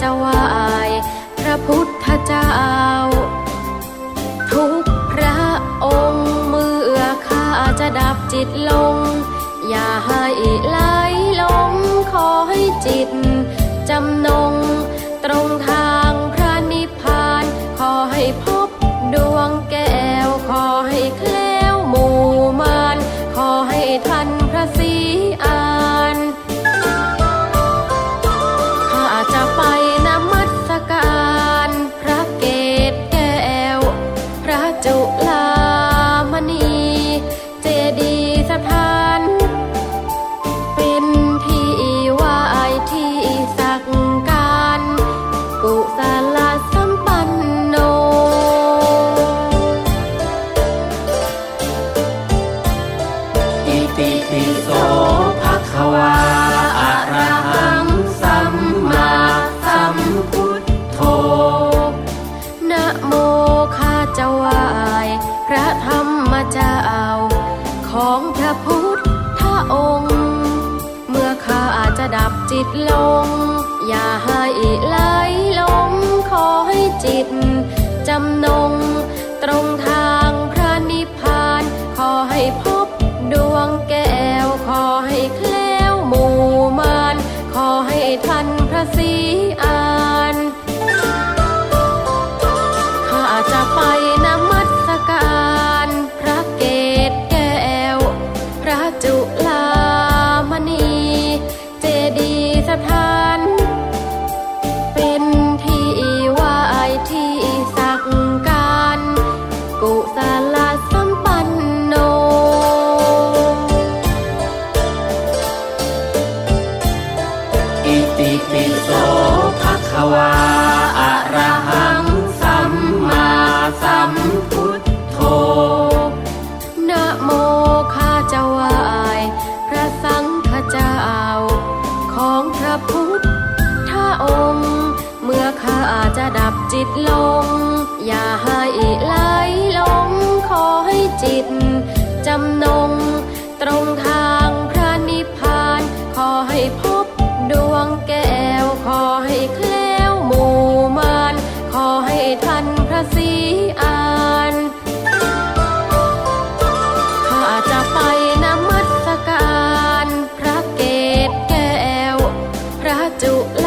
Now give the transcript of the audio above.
จะไหวายพระพุทธเจ้า ทุกพระองค์เมื่อข้าจะดับจิตลง อย่าให้ไหลลงขอให้จิต จำนงตรงท ติปิโสภะคะวาอะระหังสัมมาสัมพุทโธนะโมข้าจะไหวายพระธรรมเจ้าของพระพุทธองค์ เมื่อข้าจะดับจิตลง อย่าให้ไหลลงขอให้จิตจำนงตรง ระศ อิติปิโสภะคะวาอะระหังสัมมาสัมพุทโธนะโมข้าจะไหวายพระสังฆเจ้า ของพระพุทธองค์ เมื่อข้าจะดับจิตลง อย่าให้ไหลลงขอให้จิตจำนงตรง I do.